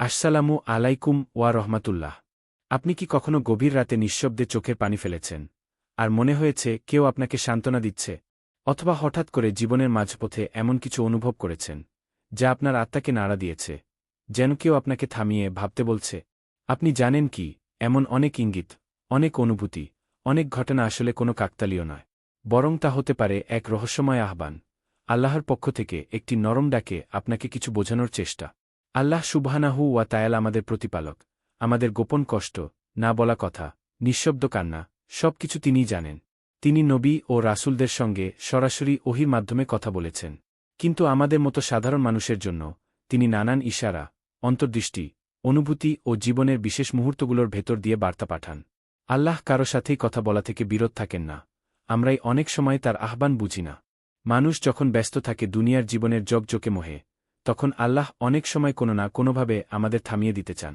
আসসালামু আলাইকুম ওয়া রহমাতুল্লাহ। আপনি কি কখনো গভীর রাতে নিঃশব্দে চোখের পানি ফেলেছেন? আর মনে হয়েছে কেউ আপনাকে সান্ত্বনা দিচ্ছে? অথবা হঠাৎ করে জীবনের মাঝপথে এমন কিছু অনুভব করেছেন, যা আপনার আত্মাকে নাড়া দিয়েছে, যেন কেউ আপনাকে থামিয়ে ভাবতে বলছে, আপনি জানেন কি, এমন অনেক ইঙ্গিত, অনেক অনুভূতি, অনেক ঘটনা আসলে কোনো কাকতালীয় নয়। বরং তা হতে পারে এক রহস্যময় আহ্বান। আল্লাহর পক্ষ থেকে একটি নরম ডাকে আপনাকে কিছু বোঝানোর চেষ্টা। আল্লাহ সুবহানাহু ওয়া তায়াল আমাদের প্রতিপালক, আমাদের গোপন কষ্ট, না বলা কথা, নিঃশব্দ কান্না সব কিছু তিনিই জানেন। তিনি নবী ও রাসূলদের সঙ্গে সরাসরি ওহির মাধ্যমে কথা বলেছেন। কিন্তু আমাদের মতো সাধারণ মানুষের জন্য তিনি নানান ইশারা, অন্তর্দৃষ্টি, অনুভূতি ও জীবনের বিশেষ মুহূর্তগুলোর ভেতর দিয়ে বার্তা পাঠান। আল্লাহ কারও সাথেই কথা বলা থেকে বিরত থাকেন না। আমরাই অনেক সময় তার আহ্বান বুঝি না। মানুষ যখন ব্যস্ত থাকে দুনিয়ার জীবনের জগজোকে মোহে তখন আল্লাহ অনেক সময় কোনো না কোনোভাবে আমাদের থামিয়ে দিতে চান।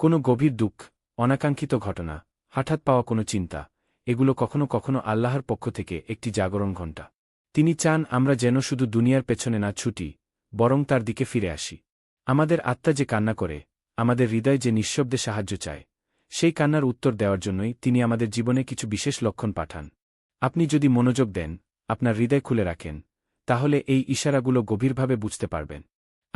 কোনো গভীর দুঃখ, অনাকাঙ্ক্ষিত ঘটনা, হঠাৎ পাওয়া কোনো চিন্তা, এগুলো কখনো কখনো আল্লাহর পক্ষ থেকে একটি জাগরণ ঘণ্টা। তিনি চান আমরা যেন শুধু দুনিয়ার পেছনে না ছুটি, বরং তার দিকে ফিরে আসি। আমাদের আত্মা যে কান্না করে, আমাদের হৃদয় যে নিঃশব্দে সাহায্য চায়, সেই কান্নার উত্তর দেওয়ার জন্যই তিনি আমাদের জীবনে কিছু বিশেষ লক্ষণ পাঠান। আপনি যদি মনোযোগ দেন, আপনার হৃদয় খুলে রাখেন, তাহলে এই ইশারাগুলো গভীরভাবে বুঝতে পারবেন।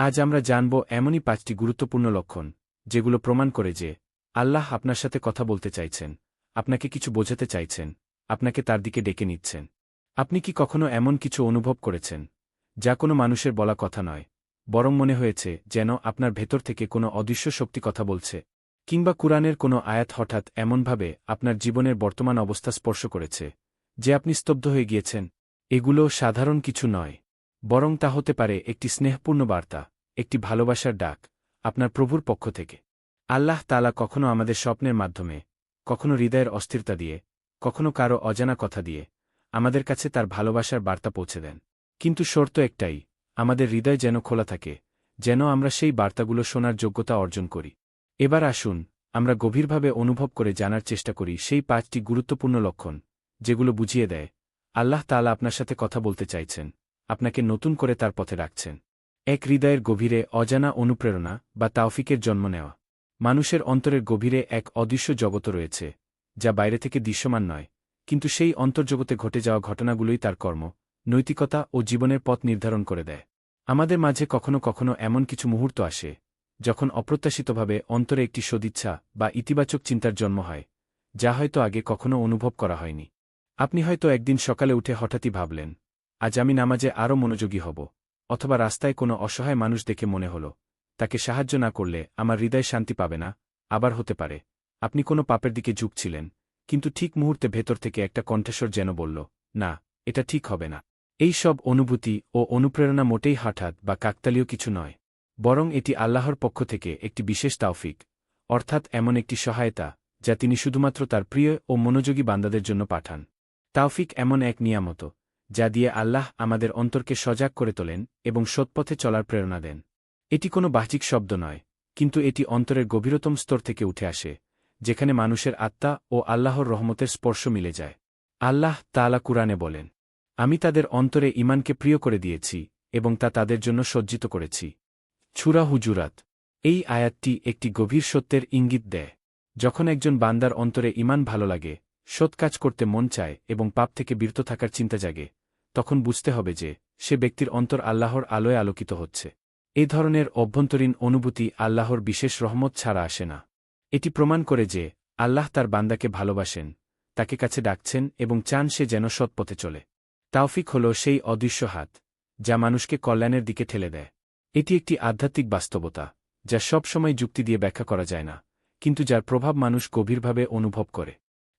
আজ আমরা জানব এমনই পাঁচটি গুরুত্বপূর্ণ লক্ষণ, যেগুলো প্রমাণ করে যে আল্লাহ আপনার সাথে কথা বলতে চাইছেন, আপনাকে কিছু বোঝাতে চাইছেন, আপনাকে তার দিকে ডেকে নিচ্ছেন। আপনি কি কখনো এমন কিছু অনুভব করেছেন, যা কোনো মানুষের বলা কথা নয়, বরং মনে হয়েছে যেন আপনার ভেতর থেকে কোনো অদৃশ্য শক্তি কথা বলছে, কিংবা কুরআনের কোনো আয়াত হঠাৎ এমনভাবে আপনার জীবনের বর্তমান অবস্থা স্পর্শ করেছে, যে আপনি স্তব্ধ হয়ে গিয়েছেন, এগুলো সাধারণ কিছু নয়। বরং তা হতে পারে একটি স্নেহপূর্ণ বার্তা, একটি ভালোবাসার ডাক, আপনার প্রভুর পক্ষ থেকে। আল্লাহ তালা কখনো আমাদের স্বপ্নের মাধ্যমে, কখনো হৃদয়ের অস্থিরতা দিয়ে, কখনো কারও অজানা কথা দিয়ে আমাদের কাছে তার ভালোবাসার বার্তা পৌঁছে দেন। কিন্তু শর্ত একটাই, আমাদের হৃদয় যেন খোলা থাকে, যেন আমরা সেই বার্তাগুলো শোনার যোগ্যতা অর্জন করি। এবার আসুন, আমরা গভীরভাবে অনুভব করে জানার চেষ্টা করি সেই পাঁচটি গুরুত্বপূর্ণ লক্ষণ, যেগুলো বুঝিয়ে দেয়, আল্লাহ তালা আপনার সাথে কথা বলতে চাইছেন। আপনাকে নতুন করে তার পথে রাখছেন। এক হৃদয়ের গভীরে অজানা অনুপ্রেরণা বা তাওফিকের জন্ম নেওয়া। মানুষের অন্তরের গভীরে এক অদৃশ্য জগত রয়েছে, যা বাইরে থেকে দৃশ্যমান নয়, কিন্তু সেই অন্তর্জগতে ঘটে যাওয়া ঘটনাগুলোই তার কর্ম, নৈতিকতা ও জীবনের পথ নির্ধারণ করে দেয়। আমাদের মাঝে কখনো কখনো এমন কিছু মুহূর্ত আসে, যখন অপ্রত্যাশিতভাবে অন্তরে একটি সদিচ্ছা বা ইতিবাচক চিন্তার জন্ম হয়, যা হয়তো আগে কখনো অনুভব করা হয়নি। আপনি হয়তো একদিন সকালে উঠে হঠাৎই ভাবলেন আজ আমি নামাজে আরও মনোযোগী হব, অথবা রাস্তায় কোনো অসহায় মানুষ দেখে মনে হল, তাকে সাহায্য না করলে আমার হৃদয় শান্তি পাবে না, আবার হতে পারে। আপনি কোনো পাপের দিকে ঝুঁকছিলেন, কিন্তু ঠিক মুহূর্তে ভেতর থেকে একটা কণ্ঠস্বর যেন বলল, না, এটা ঠিক হবে না। এই সব অনুভূতি ও অনুপ্রেরণা মোটেই হঠাৎ বা কাকতালীয় কিছু নয়, বরং এটি আল্লাহর পক্ষ থেকে একটি বিশেষ তাওফিক, অর্থাৎ এমন একটি সহায়তা যা তিনি শুধুমাত্র তার প্রিয় ও মনোযোগী বান্দাদের জন্য পাঠান। তাওফিক এমন এক নিয়ামত যা দিয়ে আল্লাহ আমাদের অন্তরকে সজাগ করে তোলেন এবং সৎপথে চলার প্রেরণা দেন। এটি কোনো বাহ্যিক শব্দ নয়, কিন্তু এটি অন্তরের গভীরতম স্তর থেকে উঠে আসে, যেখানে মানুষের আত্মা ও আল্লাহর রহমতের স্পর্শ মিলে যায়। আল্লাহ তালা কুরআনে বলেন, আমি তাদের অন্তরে ইমানকে প্রিয় করে দিয়েছি এবং তা তাদের জন্য সজ্জিত করেছি। ছুরা হুজুরাত, এই আয়াতটি একটি গভীর সত্যের ইঙ্গিত দেয়। যখন একজন বান্দার অন্তরে ইমান ভালো লাগে, সৎ কাজ করতে মন চায় এবং পাপ থেকে বিরত থাকার চিন্তা জাগে তখন বুঝতে হবে যে, সে ব্যক্তির অন্তর আল্লাহর আলোয় আলোকিত হচ্ছে। এই ধরনের অভ্যন্তরীণ অনুভূতি আল্লাহর বিশেষ রহমত ছাড়া আসে না। এটি প্রমাণ করে যে, আল্লাহ তার বান্দাকে ভালোবাসেন, তাকে কাছে ডাকছেন এবং চান সে যেন সৎপথে চলে। তাওফিক হল সেই অদৃশ্য হাত, যা মানুষকে কল্যাণের দিকে ঠেলে দেয়। এটি একটি আধ্যাত্মিক বাস্তবতা, যা সব সময় যুক্তি দিয়ে ব্যাখ্যা করা যায় না, কিন্তু যার প্রভাব মানুষ গভীরভাবে অনুভব করে।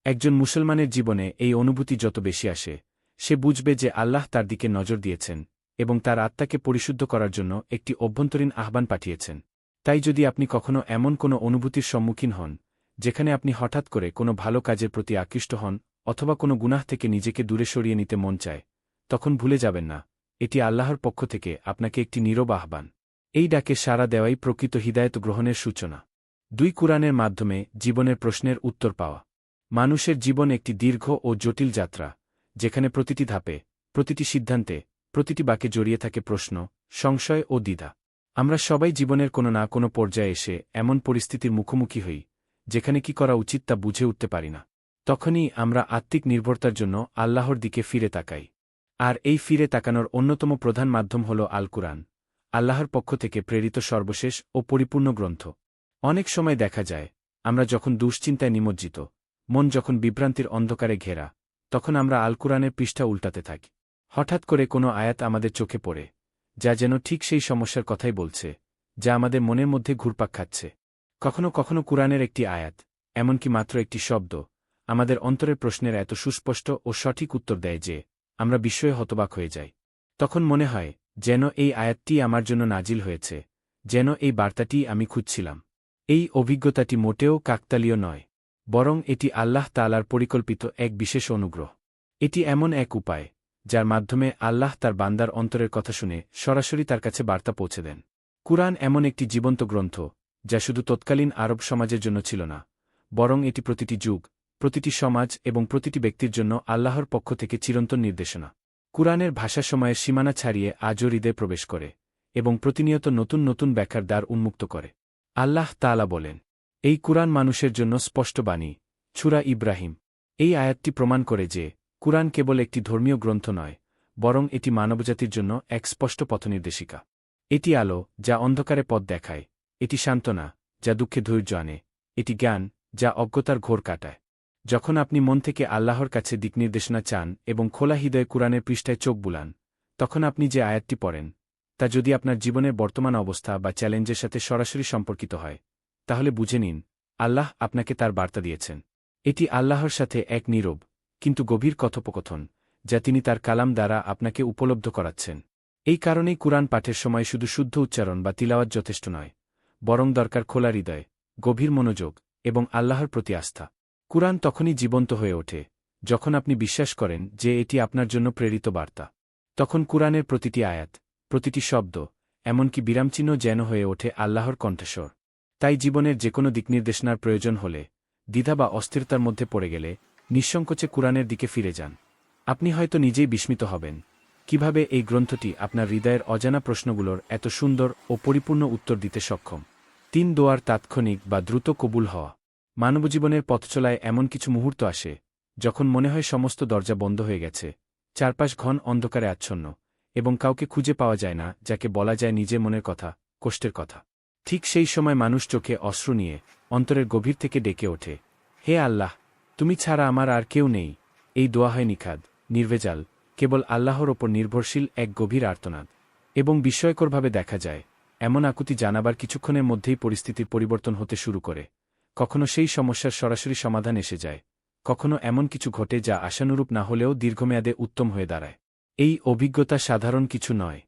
একজন মুসলমানের জীবনে এই অনুভূতি যত বেশি আসে সে বুঝবে যে আল্লাহ তার দিকে নজর দিয়েছেন, এবং তার আত্মাকে পরিশুদ্ধ করার জন্য একটি অভ্যন্তরীণ আহ্বান পাঠিয়েছেন। তাই যদি আপনি কখনো এমন কোনো অনুভূতির সম্মুখীন হন, যেখানে আপনি হঠাৎ করে কোনো ভালো কাজের প্রতি আকৃষ্ট হন, অথবা কোনো গুনাহ থেকে নিজেকে দূরে সরিয়ে নিতে মন চায়, তখন ভুলে যাবেন না, এটি আল্লাহর পক্ষ থেকে আপনাকে একটি নীরব আহ্বান। এই ডাকে সাড়া দেওয়াই প্রকৃত হৃদায়ত গ্রহণের সূচনা। দুই কুরআনের মাধ্যমে জীবনের প্রশ্নের উত্তর পাওয়া। মানুষের জীবন একটি দীর্ঘ ও জটিল যাত্রা। যেখানে প্রতিটি ধাপে, প্রতিটি সিদ্ধান্তে, প্রতিটি বাকে জড়িয়ে থাকে প্রশ্ন, সংশয় ও দ্বিধা। আমরা সবাই জীবনের কোনো না কোনো পর্যায়ে এসে এমন পরিস্থিতির মুখোমুখি হই, যেখানে কি করা উচিত তা বুঝে উঠতে পারি না। তখনই আমরা আত্মিক নির্ভরতার জন্য আল্লাহর দিকে ফিরে তাকাই। আর এই ফিরে তাকানোর অন্যতম প্রধান মাধ্যম হল আল কুরআন আল্লাহর পক্ষ থেকে প্রেরিত সর্বশেষ ও পরিপূর্ণ গ্রন্থ। অনেক সময় দেখা যায়, আমরা যখন দুশ্চিন্তায় নিমজ্জিত, মন যখন বিভ্রান্তির অন্ধকারে ঘেরা তখন আমরা আল কুরআনের পৃষ্ঠা উল্টাতে থাকি। হঠাৎ করে কোনো আয়াত আমাদের চোখে পড়ে, যা যেন ঠিক সেই সমস্যার কথাই বলছে, যা আমাদের মনের মধ্যে ঘুরপাক খাচ্ছে। কখনো কখনো কুরআনের একটি আয়াত, এমনকি মাত্র একটি শব্দ, আমাদের অন্তরের প্রশ্নের এত সুস্পষ্ট ও সঠিক উত্তর দেয় যে, আমরা বিস্ময়ে হতবাক হয়ে যাই। তখন মনে হয়, যেন এই আয়াতটি আমার জন্য নাজিল হয়েছে, যেন এই বার্তাটি আমি খুঁজছিলাম। এই অভিজ্ঞতাটি মোটেও কাকতালীয় নয়। বরং এটি আল্লাহ তালার পরিকল্পিত এক বিশেষ অনুগ্রহ। এটি এমন এক উপায়, যার মাধ্যমে আল্লাহ তার বান্দার অন্তরের কথা শুনে সরাসরি তার কাছে বার্তা পৌঁছে দেন। কুরআন এমন একটি জীবন্ত গ্রন্থ, যা শুধু তৎকালীন আরব সমাজের জন্য ছিল না, বরং এটি প্রতিটি যুগ, প্রতিটি সমাজ এবং প্রতিটি ব্যক্তির জন্য আল্লাহর পক্ষ থেকে চিরন্তন নির্দেশনা। কুরআনের ভাষা সময়ের সীমানা ছাড়িয়ে আজও হৃদয়ে প্রবেশ করে এবং প্রতিনিয়ত নতুন নতুন ব্যাখ্যার দ্বার উন্মুক্ত করে। আল্লাহ তালা বলেন এই কুরআন মানুষের জন্য স্পষ্ট বাণী ছুরা ইব্রাহিম। এই আয়াতটি প্রমাণ করে যে, কুরআন কেবল একটি ধর্মীয় গ্রন্থ নয়, বরং এটি মানবজাতির জন্য এক স্পষ্ট পথনির্দেশিকা। এটি আলো, যা অন্ধকারে পথ দেখায়, এটি সান্ত্বনা, যা দুঃখে ধৈর্য আনে, এটি জ্ঞান, যা অজ্ঞতার ঘোর কাটায়। যখন আপনি মন থেকে আল্লাহর কাছে দিকনির্দেশনা চান এবং খোলা হৃদয়ে কুরআনের পৃষ্ঠায় চোখ বুলান, তখন আপনি যে আয়াতটি পড়েন, তা যদি আপনার জীবনের বর্তমান অবস্থা বা চ্যালেঞ্জের সাথে সরাসরি সম্পর্কিত হয় তাহলে বুঝে নিন, আল্লাহ আপনাকে তার বার্তা দিয়েছেন। এটি আল্লাহর সাথে এক নীরব, কিন্তু গভীর কথোপকথন, যা তিনি তার কালাম দ্বারা আপনাকে উপলব্ধ করাচ্ছেন। এই কারণেই কুরআন পাঠের সময় শুধু শুদ্ধ উচ্চারণ বা তিলাওয়াত যথেষ্ট নয়, বরং দরকার খোলা হৃদয়, গভীর মনোযোগ এবং আল্লাহর প্রতি আস্থা। কুরআন তখনই জীবন্ত হয়ে ওঠে, যখন আপনি বিশ্বাস করেন যে এটি আপনার জন্য প্রেরিত বার্তা। তখন কুরআনের প্রতিটি আয়াত, প্রতিটি শব্দ, এমনকি বিরামচিহ্ন যেন হয়ে ওঠে আল্লাহর কণ্ঠস্বর। তাই জীবনের যে কোনো দিকনির্দেশনার প্রয়োজন হলে, দ্বিধা বা অস্থিরতার মধ্যে পড়ে গেলে, নিঃসংকোচে কুরআনের দিকে ফিরে যান। আপনি হয়তো নিজেই বিস্মিত হবেন, কীভাবে এই গ্রন্থটি আপনার হৃদয়ের অজানা প্রশ্নগুলোর এত সুন্দর ও পরিপূর্ণ উত্তর দিতে সক্ষম। তিন দোয়ার তাৎক্ষণিক বা দ্রুত কবুল হওয়া। মানবজীবনের পথচলায় এমন কিছু মুহূর্ত আসে, যখন মনে হয় সমস্ত দরজা বন্ধ হয়ে গেছে, চারপাশ ঘন অন্ধকারে আচ্ছন্ন, এবং কাউকে খুঁজে পাওয়া যায় না, যাকে বলা যায় নিজের মনের কথা, কষ্টের কথা। ঠিক সেই সময় মানুষ চোখে অশ্রু নিয়ে অন্তরের গভীর থেকে ডেকে ওঠে। হে আল্লাহ, তুমি ছাড়া আমার আর কেউ নেই। এই দোয়া হয় নিখাদ, নির্ভেজাল, কেবল আল্লাহর ওপর নির্ভরশীল এক গভীর আর্তনাদ। এবং বিস্ময়করভাবে দেখা যায়, এমন আকুতি জানাবার কিছুক্ষণের মধ্যেই পরিস্থিতির পরিবর্তন হতে শুরু করে। কখনো সেই সমস্যার সরাসরি সমাধান এসে যায়, কখনো এমন কিছু ঘটে যা আশানুরূপ না হলেও দীর্ঘমেয়াদে উত্তম হয়ে দাঁড়ায়। এই অভিজ্ঞতা সাধারণ কিছু নয়।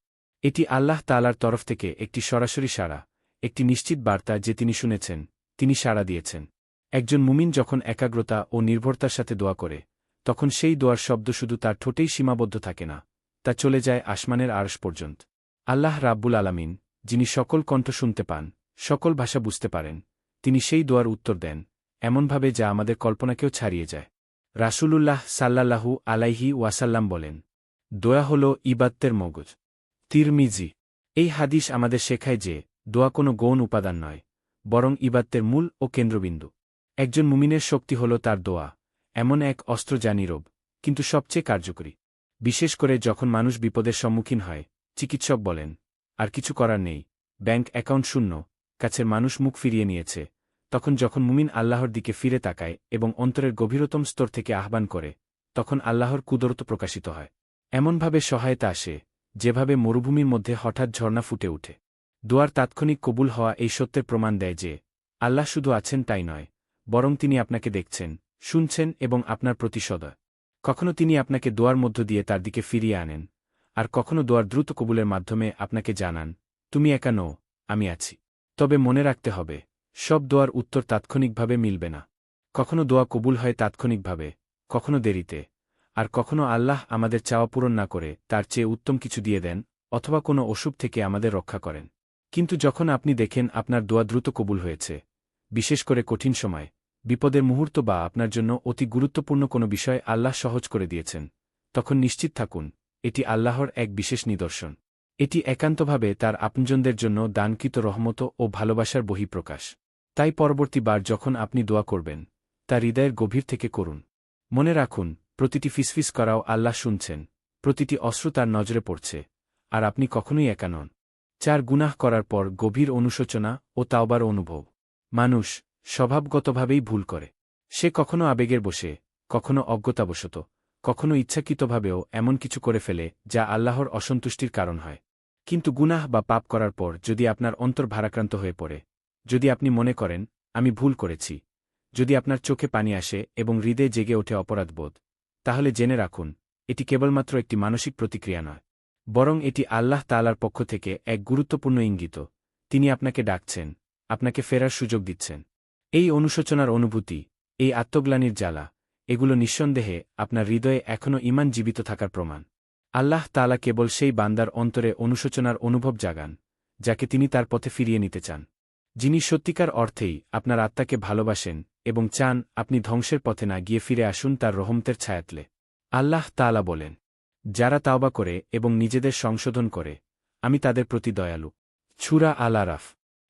এটি আল্লাহ তালার তরফ থেকে একটি সরাসরি সাড়া। একটি নিশ্চিত বার্তা যে তিনি শুনেছেন, তিনি সাড়া দিয়েছেন। একজন মুমিন যখন একাগ্রতা ও নির্ভরতার সাথে দোয়া করে, তখন সেই দোয়ার শব্দ শুধু তার ঠোঁটেই সীমাবদ্ধ থাকে না, তা চলে যায় আসমানের আরশ পর্যন্ত। আল্লাহ রাব্বুল আলামিন, যিনি সকল কণ্ঠ শুনতে পান, সকল ভাষা বুঝতে পারেন, তিনি সেই দোয়ার উত্তর দেন, এমনভাবে যা আমাদের কল্পনাকেও ছাড়িয়ে যায়। রাসূলুল্লাহ সাল্লাল্লাহু আলাইহি ওয়াসাল্লাম বলেন, দোয়া হল ইবাত্তের মগজ। তিরমিজি, এই হাদিস আমাদের শেখায় যে দোয়া কোনো গৌণ উপাদান নয়, বরং ইবাত্তের মূল ও কেন্দ্রবিন্দু। একজন মুমিনের শক্তি হল তার দোয়া, এমন এক অস্ত্র যা নীরব কিন্তু সবচেয়ে কার্যকরী। বিশেষ করে যখন মানুষ বিপদের সম্মুখীন হয়, চিকিৎসক বলেন, আর কিছু করার নেই, ব্যাংক অ্যাকাউন্ট শূন্য, কাছের মানুষ মুখ ফিরিয়ে নিয়েছে। তখন যখন মুমিন আল্লাহর দিকে ফিরে তাকায় এবং অন্তরের গভীরতম স্তর থেকে আহ্বান করে, তখন আল্লাহর কুদরত প্রকাশিত হয়। এমনভাবে সহায়তা আসে, যেভাবে মরুভূমির মধ্যে হঠাৎ ঝর্ণা ফুটে ওঠে। দোয়ার তাৎক্ষণিক কবুল হওয়া এই সত্যের প্রমাণ দেয় যে, আল্লাহ শুধু আছেন তাই নয়, বরং তিনি আপনাকে দেখছেন, শুনছেন এবং আপনার প্রতি সদয়। কখনো তিনি আপনাকে দোয়ার মধ্য দিয়ে তার দিকে ফিরিয়ে আনেন, আর কখনো দোয়ার দ্রুত কবুলের মাধ্যমে আপনাকে জানান, তুমি একা নও, আমি আছি। তবে মনে রাখতে হবে, সব দোয়ার উত্তর তাৎক্ষণিকভাবে মিলবে না। কখনো দোয়া কবুল হয় তাৎক্ষণিকভাবে, কখনো দেরিতে, আর কখনো আল্লাহ আমাদের চাওয়া পূরণ না করে তার চেয়ে উত্তম কিছু দিয়ে দেন, অথবা কোনো অসুখ থেকে আমাদের রক্ষা করেন। কিন্তু যখন আপনি দেখেন আপনার দোয়া দ্রুত কবুল হয়েছে, বিশেষ করে কঠিন সময়, বিপদের মুহূর্ত বা আপনার জন্য অতি গুরুত্বপূর্ণ কোনো বিষয় আল্লাহ সহজ করে দিয়েছেন, তখন নিশ্চিত থাকুন, এটি আল্লাহর এক বিশেষ নিদর্শন। এটি একান্তভাবে তার আপনজনদের জন্য দানকৃত রহমত ও ভালোবাসার বহিঃপ্রকাশ। তাই পরবর্তীবার যখন আপনি দোয়া করবেন, তা হৃদয়ের গভীর থেকে করুন। মনে রাখুন, প্রতিটি ফিসফিস করাও আল্লাহ শুনছেন, প্রতিটি অশ্রু তার নজরে পড়ছে, আর আপনি কখনোই একা নন। চার গুনাহ করার পর গভীর অনুশোচনা ও তাওবার অনুভব। মানুষ স্বভাবগতভাবেই ভুল করে। সে কখনো আবেগের বসে, কখনো অজ্ঞতাবশত, কখনো ইচ্ছাকৃতভাবেও এমন কিছু করে ফেলে যা আল্লাহর অসন্তুষ্টির কারণ হয়। কিন্তু গুনাহ বা পাপ করার পর যদি আপনার অন্তর ভারাক্রান্ত হয়ে পড়ে, যদি আপনি মনে করেন, আমি ভুল করেছি যদি আপনার চোখে পানি আসে এবং হৃদয়ে জেগে ওঠে অপরাধবোধ, তাহলে জেনে রাখুন, এটি কেবলমাত্র একটি মানসিক প্রতিক্রিয়া নয়। বরং এটি আল্লাহ তালার পক্ষ থেকে এক গুরুত্বপূর্ণ ইঙ্গিত। তিনি আপনাকে ডাকছেন, আপনাকে ফেরার সুযোগ দিচ্ছেন। এই অনুশোচনার অনুভূতি, এই আত্মগ্লানির জ্বালা, এগুলো নিঃসন্দেহে আপনার হৃদয়ে এখনও ইমান জীবিত থাকার প্রমাণ। আল্লাহ তালা কেবল সেই বান্দার অন্তরে অনুশোচনার অনুভব জাগান, যাকে তিনি তার পথে ফিরিয়ে নিতে চান। যিনি সত্যিকার অর্থেই আপনার আত্মাকে ভালোবাসেন এবং চান আপনি ধ্বংসের পথে না গিয়ে ফিরে আসুন তার রহমতের ছায়াতলে। আল্লাহ তালা বলেন যারা তাওবা করে এবং নিজেদের সংশোধন করে, আমি তাদের প্রতি দয়ালু। ছুরা আল আরাফ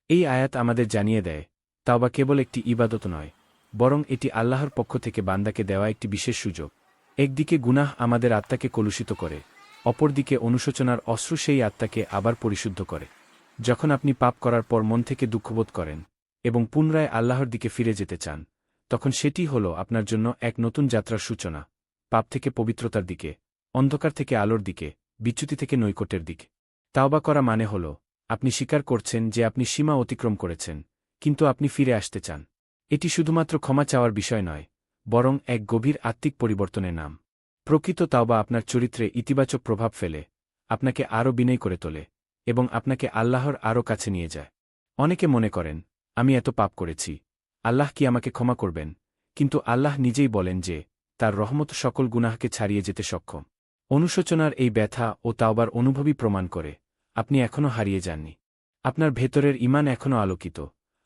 এই আয়াত আমাদের জানিয়ে দেয়, তাওবা কেবল একটি ইবাদত নয়, বরং এটি আল্লাহর পক্ষ থেকে বান্দাকে দেওয়া একটি বিশেষ সুযোগ। একদিকে গুনাহ আমাদের আত্মাকে কলুষিত করে, অপরদিকে অনুশোচনার অশ্রু সেই আত্মাকে আবার পরিশুদ্ধ করে। যখন আপনি পাপ করার পর মন থেকে দুঃখবোধ করেন এবং পুনরায় আল্লাহর দিকে ফিরে যেতে চান, তখন সেটি হল আপনার জন্য এক নতুন যাত্রার সূচনা, পাপ থেকে পবিত্রতার দিকে। অন্ধকার থেকে আলোর দিকে, বিচ্যুতি থেকে নৈকটের দিকে। তাওবা করা মানে হল, আপনি স্বীকার করছেন যে আপনি সীমা অতিক্রম করেছেন, কিন্তু আপনি ফিরে আসতে চান। এটি শুধুমাত্র ক্ষমা চাওয়ার বিষয় নয়, বরং এক গভীর আত্মিক পরিবর্তনের নাম। প্রকৃত তাওবা আপনার চরিত্রে ইতিবাচক প্রভাব ফেলে, আপনাকে আরও বিনয় করে তোলে, এবং আপনাকে আল্লাহর আরও কাছে নিয়ে যায়। অনেকে মনে করেন, আমি এত পাপ করেছি, আল্লাহ কি আমাকে ক্ষমা করবেন? কিন্তু আল্লাহ নিজেই বলেন যে, তার রহমত সকল গুনাহকে ছাড়িয়ে যেতে সক্ষম। অনুশোচনার এই ব্যথা ও তাওবার অনুভবই প্রমাণ করে, আপনি এখনও হারিয়ে যাননি। আপনার ভেতরের ইমান এখনও আলোকিত,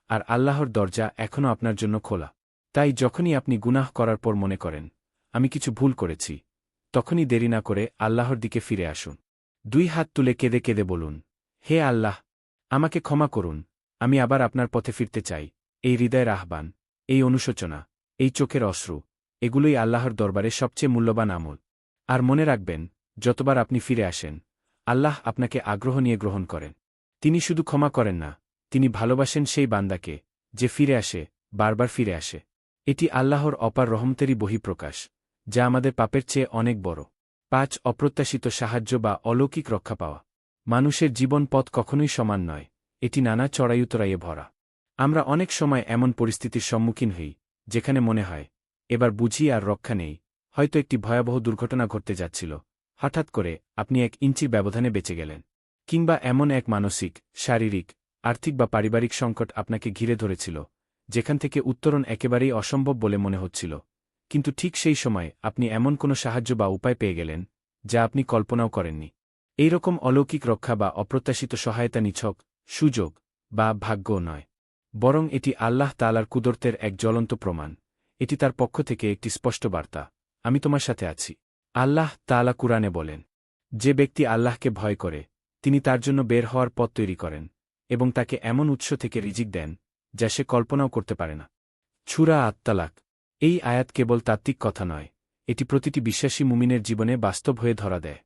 আর আল্লাহর দরজা এখনও আপনার জন্য খোলা। তাই যখনই আপনি গুনাহ করার পর মনে করেন, আমি কিছু ভুল করেছি, তখনই দেরি না করে আল্লাহর দিকে ফিরে আসুন। দুই হাত তুলে কেঁদে কেঁদে বলুন, হে আল্লাহ, আমাকে ক্ষমা করুন, আমি আবার আপনার পথে ফিরতে চাই। এই হৃদয়ের আহ্বান, এই অনুশোচনা, এই চোখের অশ্রু, এগুলোই আল্লাহর দরবারে সবচেয়ে মূল্যবান আমল। আর মনে রাখবেন, যতবার আপনি ফিরে আসেন, আল্লাহ আপনাকে আগ্রহ নিয়ে গ্রহণ করেন। তিনি শুধু ক্ষমা করেন না, তিনি ভালোবাসেন সেই বান্দাকে, যে ফিরে আসে, বারবার ফিরে আসে। এটি আল্লাহর অপার রহমতেরই বহিঃপ্রকাশ, যা আমাদের পাপের চেয়ে অনেক বড়। পাঁচ, অপ্রত্যাশিত সাহায্য বা অলৌকিক রক্ষা পাওয়া। মানুষের জীবন পথ কখনোই সমান নয়, এটি নানা চড়াইউতরাইয়ে ভরা। আমরা অনেক সময় এমন পরিস্থিতির সম্মুখীন হই, যেখানে মনে হয়, এবার বুঝি আর রক্ষা নেই হয়তো একটি ভয়াবহ দুর্ঘটনা ঘটতে যাচ্ছিল। হঠাৎ করে আপনি এক ইঞ্চির ব্যবধানে বেঁচে গেলেন। কিংবা এমন এক মানসিক, শারীরিক, আর্থিক বা পারিবারিক সংকট আপনাকে ঘিরে ধরেছিল, যেখান থেকে উত্তরণ একেবারেই অসম্ভব বলে মনে হচ্ছিল। কিন্তু ঠিক সেই সময় আপনি এমন কোনো সাহায্য বা উপায় পেয়ে গেলেন, যা আপনি কল্পনাও করেননি। এই রকম অলৌকিক রক্ষা বা অপ্রত্যাশিত সহায়তা নিছক সুযোগ বা ভাগ্যও নয়। বরং এটি আল্লাহ তালার কুদরতের এক জ্বলন্ত প্রমাণ। এটি তার পক্ষ থেকে একটি স্পষ্ট বার্তা। আমি তোমার সাথে আছি। আল্লাহ তালা কুরআনে বলেন, যে ব্যক্তি আল্লাহকে ভয় করে, তিনি তার জন্য বের হওয়ার পথ তৈরি করেন এবং তাকে এমন উৎস থেকে রিজিক দেন, যা সে কল্পনাও করতে পারে না। ছুরা আত্মালাক এই আয়াত কেবল তাত্ত্বিক কথা নয়, এটি প্রতিটি বিশ্বাসী মুমিনের জীবনে বাস্তব হয়ে ধরা দেয়।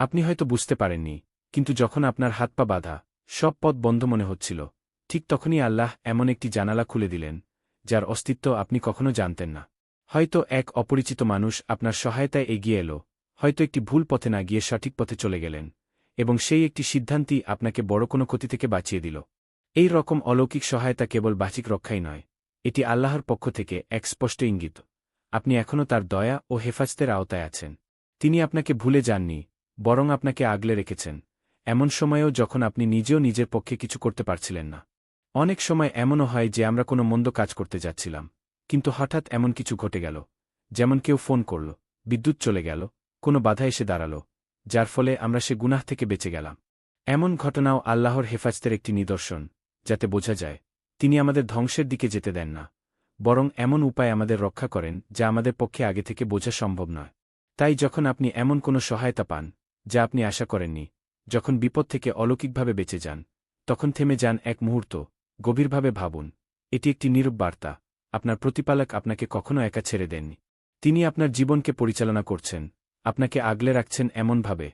আপনি হয়তো বুঝতে পারেননি, কিন্তু যখন আপনার হাত পা বাঁধা, সব পথ বন্ধ মনে হচ্ছিল, ঠিক তখনই আল্লাহ এমন একটি জানালা খুলে দিলেন, যার অস্তিত্ব আপনি কখনো জানতেন না। হয়তো এক অপরিচিত মানুষ আপনার সহায়তায় এগিয়ে এলো, হয়তো একটি ভুল পথে না গিয়ে সঠিক পথে চলে গেলেন, এবং সেই একটি সিদ্ধান্তই আপনাকে বড় কোনো ক্ষতি থেকে বাঁচিয়ে দিল। এই রকম অলৌকিক সহায়তা কেবল বাচিক রক্ষাই নয়, এটি আল্লাহর পক্ষ থেকে এক স্পষ্ট ইঙ্গিত। আপনি এখনও তার দয়া ও হেফাজতের আওতায় আছেন। তিনি আপনাকে ভুলে যাননি, বরং আপনাকে আগলে রেখেছেন, এমন সময়েও যখন আপনি নিজেও নিজের পক্ষে কিছু করতে পারছিলেন না। অনেক সময় এমনও হয় যে আমরা কোনো মন্দ কাজ করতে যাচ্ছিলাম কিন্তু হঠাৎ এমন কিছু ঘটে গেল, যেমন কেউ ফোন করল, বিদ্যুৎ চলে গেল, কোনো বাধা এসে দাঁড়াল, যার ফলে আমরা সে গুনাহ থেকে বেঁচে গেলাম। এমন ঘটনাও আল্লাহর হেফাজতের একটি নিদর্শন, যাতে বোঝা যায়, তিনি আমাদের ধ্বংসের দিকে যেতে দেন না, বরং এমন উপায় আমাদের রক্ষা করেন যা আমাদের পক্ষে আগে থেকে বোঝা সম্ভব নয়। তাই যখন আপনি এমন কোনো সহায়তা পান, যা আপনি আশা করেননি, যখন বিপদ থেকে অলৌকিকভাবে বেঁচে যান, তখন থেমে যান এক মুহূর্ত, গভীরভাবে ভাবুন, এটি একটি নীরব বার্তা। আপনার প্রতিপালক আপনাকে কখনো একা ছেড়ে দেননি। তিনি আপনার জীবনকে পরিচালনা করছেন। আপনাকে আগলে রাখছেন এমনভাবে,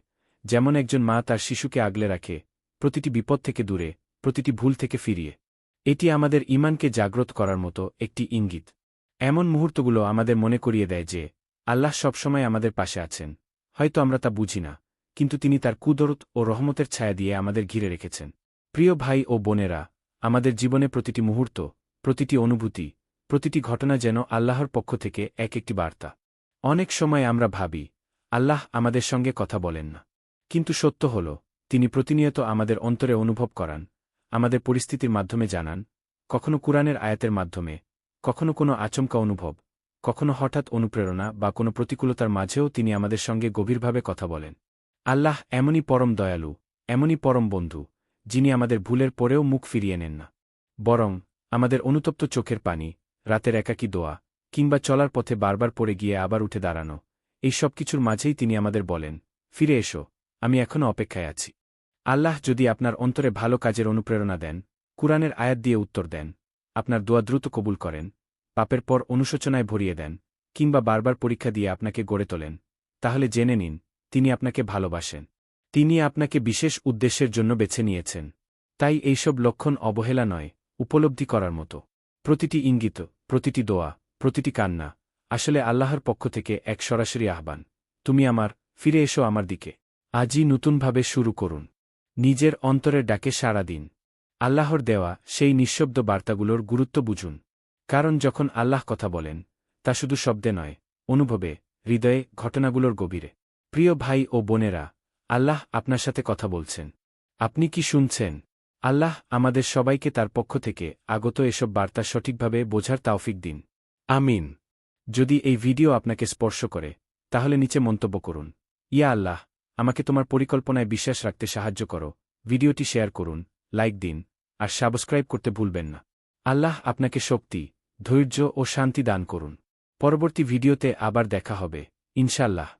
যেমন একজন মা তার শিশুকে আগলে রাখে, প্রতিটি বিপদ থেকে দূরে, প্রতিটি ভুল থেকে ফিরিয়ে। এটি আমাদের ইমানকে জাগ্রত করার মতো একটি ইঙ্গিত। এমন মুহূর্তগুলো আমাদের মনে করিয়ে দেয় যে, আল্লাহ সবসময় আমাদের পাশে আছেন। হয়তো আমরা তা বুঝি না, কিন্তু তিনি তার কুদরত ও রহমতের ছায়া দিয়ে আমাদের ঘিরে রেখেছেন। প্রিয় ভাই ও বোনেরা, আমাদের জীবনে প্রতিটি মুহূর্ত, প্রতিটি অনুভূতি প্রতিটি ঘটনা যেন আল্লাহর পক্ষ থেকে এক একটি বার্তা। অনেক সময় আমরা ভাবি, আল্লাহ আমাদের সঙ্গে কথা বলেন না। কিন্তু সত্য হল, তিনি প্রতিনিয়ত আমাদের অন্তরে অনুভব করান, আমাদের পরিস্থিতির মাধ্যমে জানান, কখনো কুরআনের আয়াতের মাধ্যমে, কখনো কোনো আচমকা অনুভব, কখনো হঠাৎ অনুপ্রেরণা বা কোনো প্রতিকূলতার মাঝেও তিনি আমাদের সঙ্গে গভীরভাবে কথা বলেন। আল্লাহ এমনই পরম দয়ালু, এমনই পরম বন্ধু, যিনি আমাদের ভুলের পরেও মুখ ফিরিয়ে নেন না। বরং আমাদের অনুতপ্ত চোখের পানি রাতের একাকী দোয়া, কিংবা চলার পথে বারবার পড়ে গিয়ে আবার উঠে দাঁড়ানো, এই সব কিছুর মাঝেই তিনি আমাদের বলেন, ফিরে এসো, আমি এখনও অপেক্ষায় আছি। আল্লাহ যদি আপনার অন্তরে ভালো কাজের অনুপ্রেরণা দেন, কুরআনের আয়াত দিয়ে উত্তর দেন, আপনার দোয়া দ্রুত কবুল করেন, পাপের পর অনুশোচনায় ভরিয়ে দেন, কিংবা বারবার পরীক্ষা দিয়ে আপনাকে গড়ে তোলেন, তাহলে জেনে নিন, তিনি আপনাকে ভালোবাসেন। তিনি আপনাকে বিশেষ উদ্দেশ্যের জন্য বেছে নিয়েছেন। তাই এইসব লক্ষণ অবহেলা নয়, উপলব্ধি করার মতো। প্রতিটি ইঙ্গিত, প্রতিটি দোয়া, প্রতিটি কান্না আসলে আল্লাহর পক্ষ থেকে এক সরাসরি আহ্বান। তুমি আমার, ফিরে এসো আমার দিকে। আজই নতুনভাবে শুরু করুন। নিজের অন্তরের ডাকে সারা দিন। আল্লাহর দেওয়া সেই নিঃশব্দ বার্তাগুলোর গুরুত্ব বুঝুন। কারণ যখন আল্লাহ কথা বলেন, তা শুধু শব্দে নয়, অনুভবে, হৃদয়ে, ঘটনাগুলোর গভীরে। প্রিয় ভাই ও বোনেরা, আল্লাহ আপনার সাথে কথা বলছেন। আপনি কি শুনছেন? আল্লাহ আমাদের সবাইকে তার পক্ষ থেকে আগত এসব বার্তা সঠিকভাবে বোঝার তাওফিক দিন। আমিন। যদি এই ভিডিও আপনাকে স্পর্শ করে, তাহলে নিচে মন্তব্য করুন। ইয়া আল্লাহ, আমাকে তোমার পরিকল্পনায় বিশ্বাস রাখতে সাহায্য করো। ভিডিওটি শেয়ার করুন, লাইক দিন, আর সাবস্ক্রাইব করতে ভুলবেন না। আল্লাহ আপনাকে শক্তি, ধৈর্য ও শান্তি দান করুন। পরবর্তী ভিডিওতে আবার দেখা হবে। ইনশাল্লাহ